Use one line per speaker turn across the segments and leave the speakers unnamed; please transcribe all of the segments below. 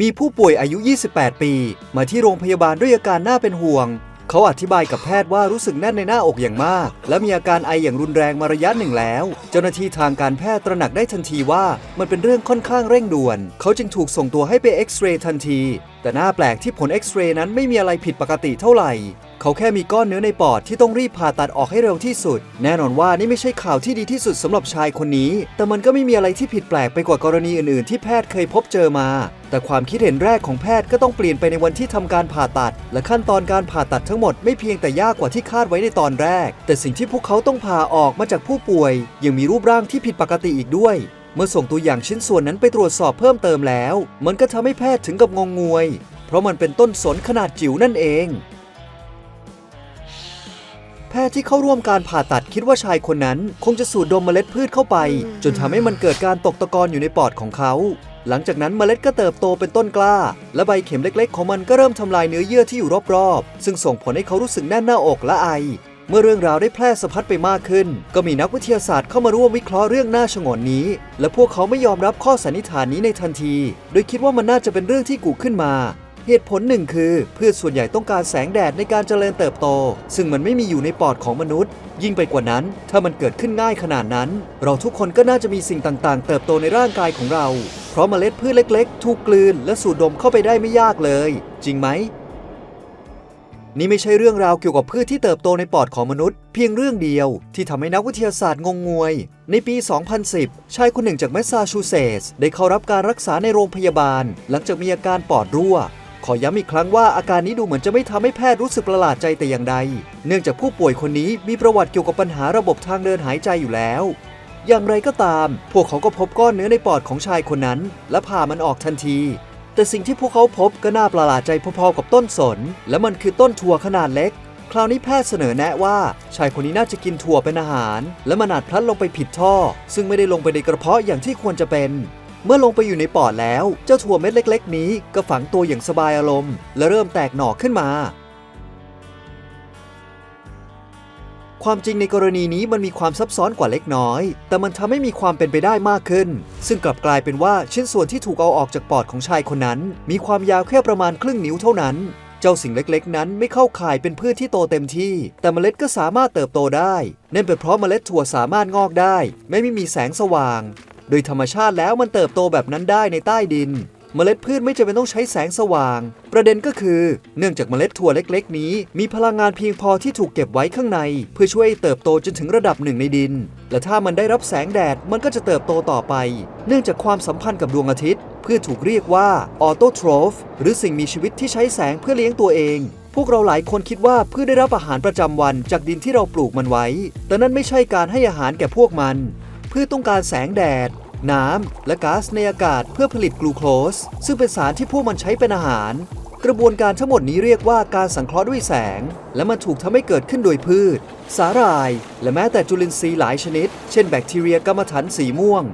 มีผู้ป่วยอายุ 28 ปี มาที่โรงพยาบาลด้วยอาการน่าเป็นห่วง เขาอธิบายกับแพทย์ว่ารู้สึกแน่นในหน้าอกอย่างมาก และมีอาการไออย่างรุนแรงมาระยะหนึ่งแล้ว เจ้าหน้าที่ทางการแพทย์ตระหนักได้ทันทีว่ามันเป็นเรื่องค่อนข้างเร่งด่วน เขาจึงถูกส่งตัวให้ไปเอ็กซเรย์ทันที แต่น่าแปลกที่ผลเอ็กซเรย์นั้นไม่มีอะไรผิดปกติเท่าไหร่ เขาแค่มีก้อนเนื้อในปอดที่ต้องรีบผ่าตัดออกให้เร็วที่สุด แน่นอนว่านี่ไม่ใช่ข่าวที่ดีที่สุดสำหรับชายคนนี้ แต่มันก็ไม่มีอะไรที่ผิดแปลกไปกว่ากรณีอื่นๆ ที่แพทย์เคยพบเจอมา แต่ความคิดเห็นแรกของแพทย์ก็ต้องเปลี่ยนไปในวันที่ทำการผ่าตัด และขั้นตอนการผ่าตัดทั้งหมดไม่เพียงแต่ยากกว่าที่คาดไว้ในตอนแรก แต่สิ่งที่พวกเขาต้องผ่าออกมาจากผู้ป่วย ยังมีรูปร่างที่ผิดปกติอีกด้วยเมื่อส่งตัวอย่างชิ้นส่วนนั้นไปตรวจสอบเพิ่มเติมแล้ว มันก็ทำให้แพทย์ถึงกับงงงวย เพราะมันเป็นต้นสนขนาดจิ๋วนั่นเอง แพทย์ที่เข้าร่วมการผ่าตัดคิดว่าชายคนนั้น คงจะสูดดมเมล็ดพืชเข้าไป จนทำให้มันเกิดการตกตะกอนอยู่ในปอดของเขา หลังจากนั้นเมล็ดก็เติบโตเป็นต้นกล้า และใบเข็มเล็ก ๆ ของมันก็เริ่มทำลายเนื้อเยื่อที่อยู่รอบๆ ซึ่งส่งผลให้เขารู้สึกแน่นหน้าอกและไอ เมื่อเรื่องราวได้แพร่สะพัดไปมากขึ้น ก็มีนักวิทยาศาสตร์เข้ามาร่วมวิเคราะห์เรื่องหน่าชงนนี้ และพวกเขาไม่ยอมรับข้อสันนิษฐานนี้ในทันที โดยคิดว่ามันน่าจะเป็นเรื่องที่กุขึ้นมา เหตุผลหนึ่งคือพืชส่วนใหญ่ต้องการแสงแดดในการเจริญเติบโต ซึ่งมันไม่มีอยู่ในปอดของมนุษย์ ยิ่งไปกว่านั้น ถ้ามันเกิดขึ้นง่ายขนาดนั้น เราทุกคนก็น่าจะมีสิ่งต่างๆ เติบโตในร่างกายของเรา เพราะเมล็ดพืชเล็ก ๆ ถูกกลืน และสูดดมเข้าไปได้ไม่ยากเลย จริงไหมนี่ไม่ใช่เรื่องราวเกี่ยวกับพืชที่เติบโตในปอดของมนุษย์ เพียงเรื่องเดียวที่ทำให้นักวิทยาศาสตร์งงงวย ในปี 2010 ชายคนหนึ่งจากแมสซาชูเซตส์ได้เข้ารับการรักษาในโรงพยาบาล หลังจากมีอาการปอดรั่ว อย้ำอีกครั้งว่าอาการนี้ดูเหมือนจะไม่ทำให้แพทย์รู้สึกประหลาดใจแต่อย่างใด เนื่องจากผู้ป่วยคนนี้มีประวัติเกี่ยวกับปัญหาระบบทางเดินหายใจอยู่แล้ว อย่างไรก็ตาม พวกเขาก็พบก้อนเนื้อในปอดของชายคนนั้น และผ่ามันออกทันที แต่สิ่งที่พวกเขาพบก็น่าประหลาดใจพอๆกับต้นสน และมันคือต้นถั่วขนาดเล็ก คราวนี้แพทย์เสนอแนะว่า ชายคนนี้น่าจะกินถั่วเป็นอาหาร และมันอาจพลัดลงไปผิดท่อ ซึ่งไม่ได้ลงไปในกระเพาะอย่างที่ควรจะเป็น เมื่อลงไปอยู่ในปอดแล้ว เจ้าถั่วเม็ดเล็ก ๆ นี้ก็ฝังตัวอย่างสบายอารมณ์ และเริ่มแตกหน่อขึ้นมา ความจริงในกรณีนี้มันมีความซับซ้อนกว่าเล็กน้อย แต่มันทำให้มีความเป็นไปได้มากขึ้น ซึ่งกลับกลายเป็นว่าชิ้นส่วนที่ถูกเอาออกจากปอดของชายคนนั้น มีความยาวแค่ประมาณครึ่งนิ้วเท่านั้นเจ้าสิ่งเล็กๆ นั้นไม่เข้าข่ายเป็นพืชที่โตเต็มที่ แต่เมล็ดก็สามารถเติบโตได้ นั่นเป็นเพราะเมล็ดถั่วสามารถงอกได้ ไม่ไม่มีแสงสว่าง โดยธรรมชาติแล้วมันเติบโตแบบนั้นได้ในใต้ดิน เมล็ดพืชไม่จำเป็นต้องใช้แสงสว่าง ประเด็นก็คือ เนื่องจากเมล็ดถั่วเล็กๆ นี้ มีพลังงานเพียงพอที่ถูกเก็บไว้ข้างใน เพื่อช่วยเติบโตจนถึงระดับหนึ่งในดิน และถ้ามันได้รับแสงแดดมันก็จะเติบโตต่อไป เนื่องจากความสัมพันธ์กับดวงอาทิตย์พืชถูกเรียกว่าออโตโทรฟหรือสิ่งมีชีวิตที่ใช้แสงเพื่อเลี้ยงตัวเองพวกเราหลายคนคิดว่าพืชได้รับอาหารประจำวันจากดินที่เราปลูกมันไว้ แต่นั่นไม่ใช่การให้อาหารแก่พวกมัน พืชต้องการแสงแดด น้ำ และก๊าซในอากาศเพื่อผลิตกลูโคส ซึ่งเป็นสารที่พวกมันใช้เป็นอาหาร กระบวนการทั้งหมดนี้เรียกว่าการสังเคราะห์ด้วยแสง และมันถูกทำให้เกิดขึ้นโดยพืช สาหร่าย และแม้แต่จุลินทรีย์หลายชนิด เช่นแบคทีเรียกรรมฐานสีม่วง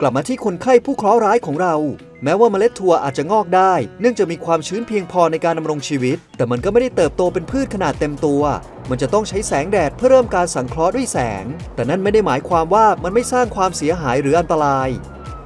กลับมาที่คนไข้ผู้เคราะห์ร้ายของเรา แม้ว่าเมล็ดถั่วอาจจะงอกได้ เนื่องจากมีความชื้นเพียงพอในการดำรงชีวิต แต่มันก็ไม่ได้เติบโตเป็นพืชขนาดเต็มตัว มันจะต้องใช้แสงแดดเพื่อเริ่มการสังเคราะห์ด้วยแสง แต่นั่นไม่ได้หมายความว่ามันไม่สร้างความเสียหายหรืออันตราย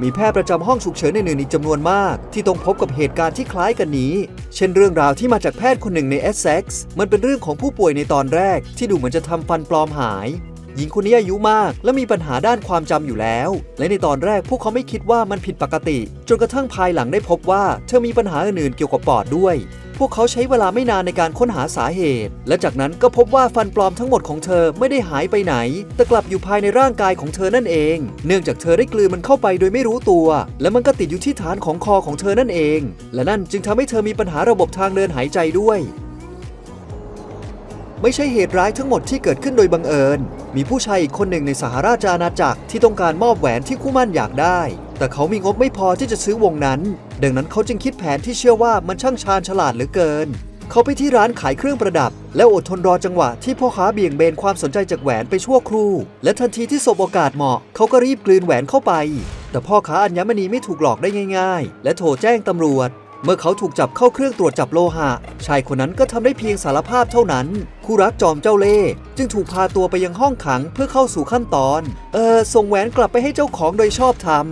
มีแพทย์ประจำห้องฉุกเฉินอื่นๆอีกจำนวนมาก ที่ต้องพบกับเหตุการณ์ที่คล้ายกันนี้ เช่นเรื่องราวที่มาจากแพทย์คนหนึ่งในเอสเซ็กซ์มันเป็นเรื่องของผู้ป่วยในตอนแรก ที่ดูเหมือนจะทำฟันปลอมหาย หญิงคนนี้อายุมาก และมีปัญหาด้านความจำอยู่แล้ว และในตอนแรกพวกเขาไม่คิดว่ามันผิดปกติ จนกระทั่งภายหลังได้พบว่าเธอมีปัญหาอื่นๆเกี่ยวกับปอดด้วย พวกเขาใช้เวลาไม่นานในการค้นหาสาเหตุ และจากนั้นก็พบว่าฟันปลอมทั้งหมดของเธอไม่ได้หายไปไหน แต่กลับอยู่ภายในร่างกายของเธอนั่นเอง เนื่องจากเธอได้กลืนมันเข้าไปโดยไม่รู้ตัว และมันก็ติดอยู่ที่ฐานของคอของเธอนั่นเอง และนั่นจึงทำให้เธอมีปัญหาระบบทางเดินหายใจด้วย ไม่ใช่เหตุร้ายทั้งหมดที่เกิดขึ้นโดยบังเอิญ มีผู้ชายอีกคนหนึ่งในสหราชอาณาจักรที่ต้องการมอบแหวนที่คู่มั่นอยากได้ แต่เขามีงบไม่พอที่จะซื้อวงนั้น ดังนั้นเขาจึงคิดแผนที่เชื่อว่ามันช่างชาญฉลาดเหลือเกิน เขาไปที่ร้านขายเครื่องประดับ แล้วอดทนรอจังหวะที่พ่อค้าเบี่ยงเบนความสนใจจากแหวนไปชั่วครู่ และทันทีที่สบโอกาสเหมาะ เขาก็รีบกลืนแหวนเข้าไป แต่พ่อค้าอัญมณีไม่ถูกหลอกได้ง่าย ๆ และโทรแจ้งตำรวจ เมื่อเขาถูกจับเข้าเครื่องตรวจจับโลหะ ชายคนนั้นก็ทำได้เพียงสารภาพเท่านั้น คู่รักจอมเจ้าเล่ห์จึงถูกพาตัวไปยังห้องขังเพื่อเข้าสู่ขั้นตอน เออส่งแหวนกลับไปให้เจ้าของโดยชอบธรรม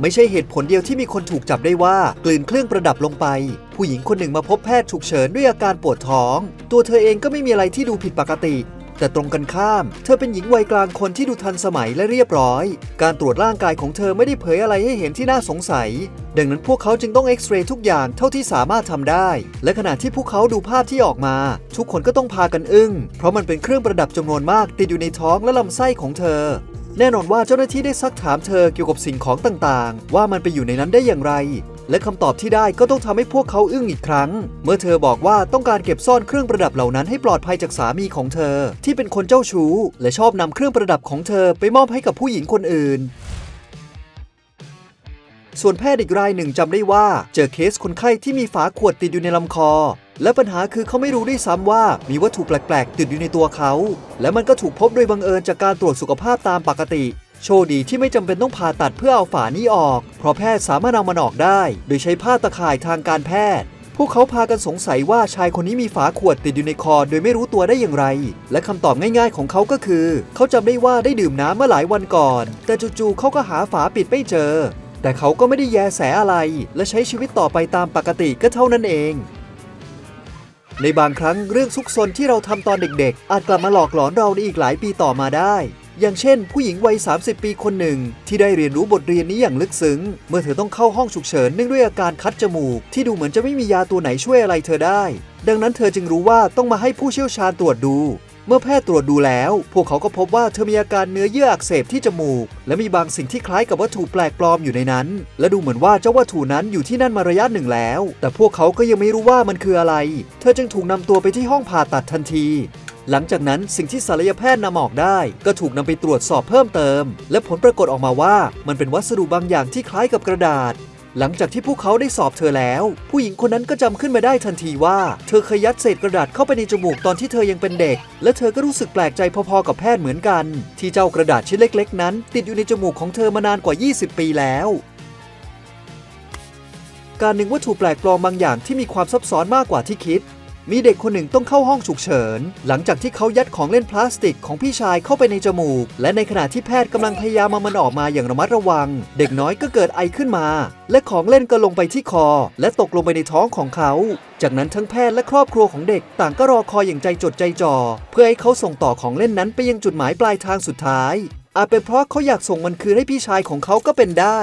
ไม่ใช่เหตุผลเดียวที่มีคนถูกจับได้ว่ากลืนเครื่องประดับลงไป ผู้หญิงคนหนึ่งมาพบแพทย์ฉุกเฉินด้วยอาการปวดท้อง ตัวเธอเองก็ไม่มีอะไรที่ดูผิดปกติ แต่ตรงกันข้าม เธอเป็นหญิงวัยกลางคนที่ดูทันสมัยและเรียบร้อย การตรวจร่างกายของเธอไม่ได้เผยอะไรให้เห็นที่น่าสงสัย ดังนั้นพวกเขาจึงต้องเอ็กซเรย์ทุกอย่างเท่าที่สามารถทำได้ และขณะที่พวกเขาดูภาพที่ออกมา ทุกคนก็ต้องพากันอึ้ง เพราะมันเป็นเครื่องประดับจำนวนมากติดอยู่ในท้องและลำไส้ของเธอแน่นอนว่าเจ้าหน้าที่ได้ซักถามเธอเกี่ยวกับสิ่งของต่างๆ ว่ามันไปอยู่ในนั้นได้อย่างไร และคำตอบที่ได้ก็ต้องทำให้พวกเขาอึ้งอีกครั้ง เมื่อเธอบอกว่าต้องการเก็บซ่อนเครื่องประดับเหล่านั้นให้ปลอดภัยจากสามีของเธอ ที่เป็นคนเจ้าชู้ และชอบนำเครื่องประดับของเธอไปมอบให้กับผู้หญิงคนอื่นส่วนแพทย์อีกรายหนึ่งจำได้ว่า เจอเคสคนไข้ที่มีฝาขวดติดอยู่ในลำคอ และปัญหาคือเขาไม่รู้ด้วยซ้ำว่ามีวัตถุแปลก ๆ ติดอยู่ในตัวเขา และมันก็ถูกพบโดยบังเอิญจากการตรวจสุขภาพตามปกติ โชคดีที่ไม่จำเป็นต้องผ่าตัดเพื่อเอาฝานี้ออก เพราะแพทย์สามารถเอามันออกได้ โดยใช้ผ้าตะข่ายทางการแพทย์ พวกเขาพากันสงสัยว่าชายคนนี้มีฝาขวดติดอยู่ในคอโดยไม่รู้ตัวได้อย่างไร และคำตอบง่ายๆของเขาก็คือ เขาจำได้ว่าได้ดื่มน้ำเมื่อหลายวันก่อน แต่จู่ๆเขาก็หาฝาปิดไม่เจอ แต่เขาก็ไม่ได้แยแสอะไร และใช้ชีวิตต่อไปตามปกติก็เท่านั้นเองในบางครั้งเรื่องซุกซนที่เราทำตอนเด็กๆ อาจกลับมาหลอกหลอนเราในอีกหลายปีต่อมาได้ อย่างเช่น ผู้หญิงวัย 30 ปีคนหนึ่ง ที่ได้เรียนรู้บทเรียนนี้อย่างลึกซึ้ง เมื่อเธอต้องเข้าห้องฉุกเฉินเนื่องด้วยอาการคัดจมูก ที่ดูเหมือนจะไม่มียาตัวไหนช่วยอะไรเธอได้ ดังนั้นเธอจึงรู้ว่าต้องมาให้ผู้เชี่ยวชาญตรวจดู เมื่อแพทย์ตรวจดูแล้ว พวกเขาก็พบว่าเธอมีอาการเนื้อเยื่ออักเสบที่จมูก และมีบางสิ่งที่คล้ายกับวัตถุแปลกปลอมอยู่ในนั้น และดูเหมือนว่าเจ้าวัตถุนั้นอยู่ที่นั่นมาระยะหนึ่งแล้ว แต่พวกเขาก็ยังไม่รู้ว่ามันคืออะไร เธอจึงถูกนำตัวไปที่ห้องผ่าตัดทันที หลังจากนั้นสิ่งที่ศัลยแพทย์นำออกได้ ก็ถูกนำไปตรวจสอบเพิ่มเติม และผลปรากฏออกมาว่า มันเป็นวัสดุบางอย่างที่คล้ายกับกระดาษ หลังจากที่พวกเขาได้สอบเธอแล้ว ผู้หญิงคนนั้นก็จำขึ้นมาได้ทันทีว่า เธอเคยยัดเศษกระดาษเข้าไปในจมูกตอนที่เธอยังเป็นเด็ก และเธอก็รู้สึกแปลกใจพอๆกับแพทย์เหมือนกัน ที่เจ้ากระดาษชิ้นเล็ก ๆ นั้น ติดอยู่ในจมูกของเธอมานานกว่า 20 ปีแล้วการหนึ่งวัตถุแปลกปลอมบางอย่างที่มีความซับซ้อนมากกว่าที่คิด มีเด็กคนหนึ่งต้องเข้าห้องฉุกเฉิน หลังจากที่เขายัดของเล่นพลาสติกของพี่ชายเข้าไปในจมูก และในขณะที่แพทย์กำลังพยายามเอามันออกมาอย่างระมัดระวัง เด็กน้อยก็เกิดไอขึ้นมา และของเล่นก็ลงไปที่คอ และตกลงไปในท้องของเขา จากนั้นทั้งแพทย์และครอบครัวของเด็กต่างก็รอคอยอย่างใจจดใจจ่อเพื่อให้เขาส่งต่อของเล่นนั้นไปยังจุดหมายปลายทางสุดท้ายอาจเป็นเพราะเขาอยากส่งมันคืนให้พี่ชายของเขาก็เป็นได้